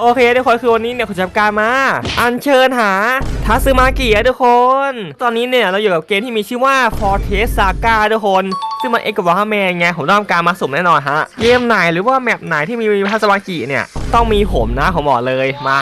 โอเคทุกคนคือวันนี้เนี่ยผมจับการมา อัญเชิญหาทัซึมากิอะทุกคน ตอนนี้เนี่ยเราอยู่กับเกมที่มีชื่อว่า Fortress Saga ทุกคน ซึ่งมันเอ็กกับว่าแมนไงผมต้องการมาสุ่มแน่นอนฮะ เกมไหนหรือว่าแมปไหนที่มีทัซึมากิเนี่ยต้องมีผมนะผมบอกเลยมา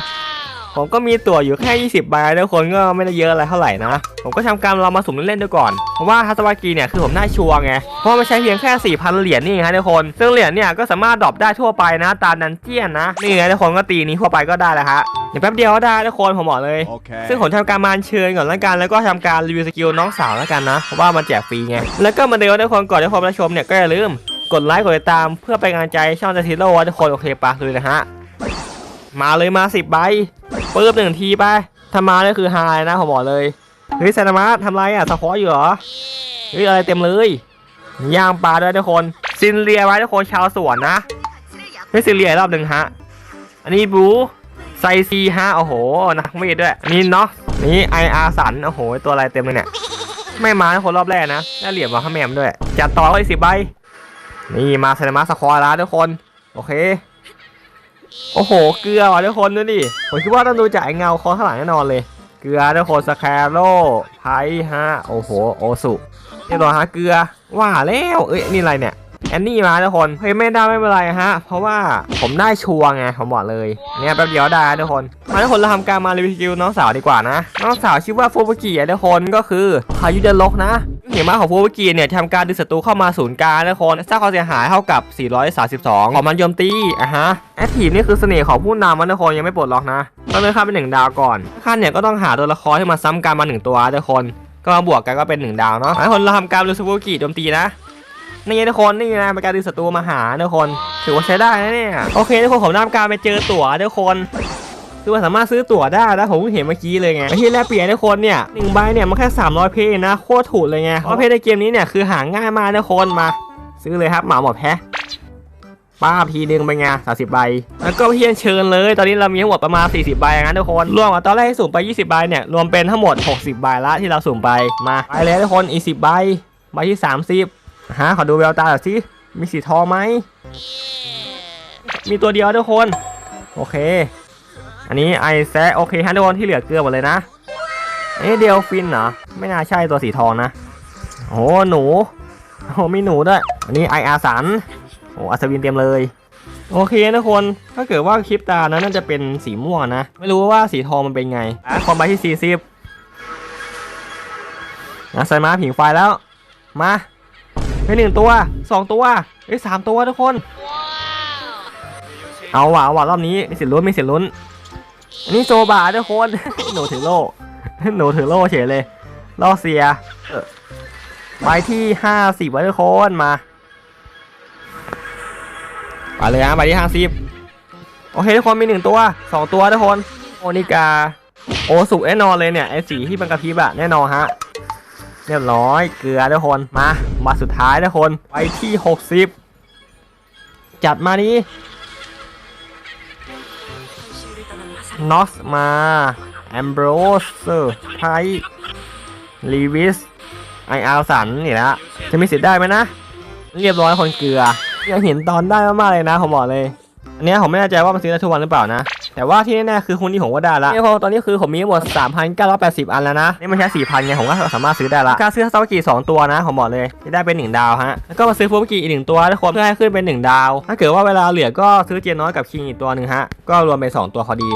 ผมก็มีตั๋วอยู่แค่20ใบทุกคนก็ไม่ได้เยอะอะไรเท่าไหร่นะ ผมก็ทำการเรามาสุ่มเล่นๆดูก่อน เพราะว่าฮัตสวากีเนี่ยคือผมได้ชัวร์ไง เพราะมันใช้เพียงแค่ 4,000 เหรียญนี่ฮะทุกคน ซึ่งเหรียญเนี่ยก็สามารถดรอปได้ทั่วไปนะ ตามดันเจียนนะ นี่ไงทุกคนก็ตีนี้ทั่วไปก็ได้แล้วฮะเดี๋ยวแป๊บเดียวก็ได้ทุกคนผมบอกเลย Okay. ซึ่งผมทำการมาเชิญก่อนแล้วกันแล้วก็ทำการรีวิวสกิลน้องสาวแล้วกันนะเพราะว่ามันแจกฟรีไง แล้วก็มาเดียวทุกคนก่อนที่คนรับชมเนี่ยก็อย่าลืมกดไลค์กดติดตามเพื่อเป็นกำลังใจช่องเจทิโร่ทุกคนโอเคปะเลยนะฮะมาเลยมาสิบใบ ปื้บหนึ่งทีไปถ้ามาเนี่ยคือไฮนะผมบอกเลยเฮ้ยแซนมาร์ทำไรอะสคออยู่เหรอเฮ้ยอะไรเต็มเลยย่างปลาด้วยทุกคนซินเรียไว้ทุกคนชาวสวนนะเฮ้ยซินเรียรอบหนึ่งฮะอันนี้บูไซซีฮะโอ้โหนักเวทด้วยอันนี่เนาะนี่ไออาสันโอ้โหตัวอะไรเต็มเลยเนี่ยไม่มาทุกคนรอบแรกนะได้เหลี่ยมมาข้าแมมด้วยจัดต่อเลยสิบใบนี่มาแซนมาร์สควอแล้วทุกคน โอเค โอ้โห เกลือว่ะทุกคนดูดิ ผมคิดว่าต้องดูจากไอ้เงาคอข้างหลังแน่นอนเลย เกลือทุกคนสแคโร่ไพฮะ โอ้โห โอสุเรียบร้อยฮะเกลือ ว่าแล้ว เอ้ย นี่อะไรเนี่ย แอนนี่มาทุกคน เฮ้ยไม่ได้ไม่เป็นไรฮะ เพราะว่าผมได้ชัวร์ไง ผมบอกเลย เนี่ยแป๊บเดียวได้ทุกคน มาทุกคนเราทำการมารีวิชิลน้องสาวดีกว่านะ น้องสาวชื่อว่าฟูบุกิอะทุกคนก็คือพายุเดนลกนะ ห็นมาของฟูบุกิเนี่ยทำการดึงศัตรูเข้ามาศูนย์กลางนะทุกคนสร้างความเสียหายเท่ากับ 432 ของมันโยมตีอะฮะแอคทีฟนี่คือเสน่ห์ของผู้นำนทุกคนยังไม่ปลดล็อกนะต้องเลื่อนขั้นเป็นหนึ่งดาวก่อนขั้นเนี่ยก็ต้องหาตัวละครที่มาซ้ำกันมาหนึ่งตัวทุกคนก็มาบวกกันก็เป็นหนึ่งดาวเนาะทุกคนเราทำการดูฟูบุกิโจมตีนะนี่ทุกคนนี่นะเป็นการดึงศัตรูมาหาทุกคนถือว่าใช้ได้นะเนี่ยโอเคทุกคนผมทำการไปเจอตั๋วทุกคน คือว่าสามารถซื้อตั๋วได้นะผมเพิ่งเห็นเมื่อกี้เลยไงไปที่แลกเปลี่ยนทุกคนเนี่ยหนึ่งใบเนี่ยมันแค่ 300 เพย์นะโคตรถูกเลยไงเพราะเพย์ในเกมนี้เนี่ยคือหาง่ายมากทุกคนมา ซื้อเลยครับเหมาหมดแพ้ป้าบทีนึงไปไงสาสิบใบ แล้วก็เพียนเชิญเลย ตอนนี้เรามีทั้งหมดประมาณ 40 ใบอย่างนั้นทุกคน รวมกับตอนแรกที่สุ่มไป 20 ใบเนี่ย รวมเป็นทั้งหมด 60 ใบละที่เราสุ่มไป มาไปเลยทุกคน อีก10ใบ ใบที่ 30ฮะขอดูแววตาหน่อยสิ มีสีทองไหม มีตัวเดียวทุกคน โอเค อันนี้ไอแซะโอเคฮะทุกคนที่เหลือเกลือหมดเลยนะเอ๊ะเดลฟินเหรอ ไม่น่าใช่ตัวสีทองนะ โอ้หนู โอ้มีหนูด้วย อันนี้ไออาสัน โอ้อัศวินเต็มเลย โอเคทุกคน ถ้าเกิดว่าคลิปตานั้นน่าจะเป็นสีม่วงนะ ไม่รู้ว่าสีทองมันเป็นไงอะความใบที่ 40นะใส่มาผิงไฟแล้ว มาไปหนึ่งตัวสองตัวเอ้ยสามตัวทุกคน เอาว่ะเอาว่ะรอบนี้มีสิทธิ์ลุ้นมีสิทธิ์ลุ้น อันนี้โซบาทุกคน หนูถือโล่ หนูถือโล่เฉยเลยล่อเสียเออใบที่ห้าสิบไว้ทุกคนมาไปเลยฮะใบที่ห้าสิบโอเคทุกคนมีหนึ่งตัวสองตัวทุกคนโอนิกา โอสุแน่นอนเลยเนี่ยไอสีที่มันกระพริบอะแน่นอนฮะเรียบร้อยเกลือทุกคนมามาสุดท้ายทุกคนไปที่หกสิบจัดมานี้ นอสมาแอมโบรสไทลีวิสไออาร์สันนี่ละจะมีสิทธิ์ได้ไหมนะ เรียบร้อยคนเกลือยังเห็นตอนได้มากๆเลยนะผมบอกเลย อันเนี้ยผมไม่แน่ใจว่ามันซื้อได้ทุกวันหรือเปล่านะ แต่ว่าที่แน่ๆคือคุณที่ผมก็ได้ละเนี่ยพอตอนนี้คือผมมีทั้งหมด 3,980 อันแล้วนะ นี่มันแค่4,000ไงผมก็สามารถซื้อได้ละการซื้อซาวากิ2ตัวนะผมบอกเลยจะได้เป็น 1 ดาวฮะ แล้วก็มาซื้อฟูบุกิอีกหนึ่งตัวทุกคนเพื่อให้ขึ้นเป็น 1 ดาว ถ้าเกิดว่าเวลาเหลือก็ซื้อเจนน้อยกับคิงอีกตัวหนึ่งฮะ ก็รวมเป็น 2 ตัวพอดี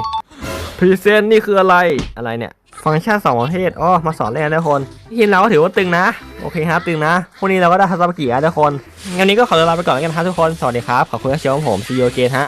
พรีเซนต์นี่คืออะไรอะไรเนี่ย ฟังก์ชันสองประเภทอ๋อมาสอนเล่นนะทุกคนทีมเราก็ถือว่าตึงนะ โอเคครับตึงนะพรุ่งนี้เราก็ได้ทัศนกิจนะทุกคนงั้นนี้ก็ขอตัวลาไปก่อนแล้วกันครับทุกคน สวัสดีครับ ขอบคุณที่ชมผมซีโอเกนฮะ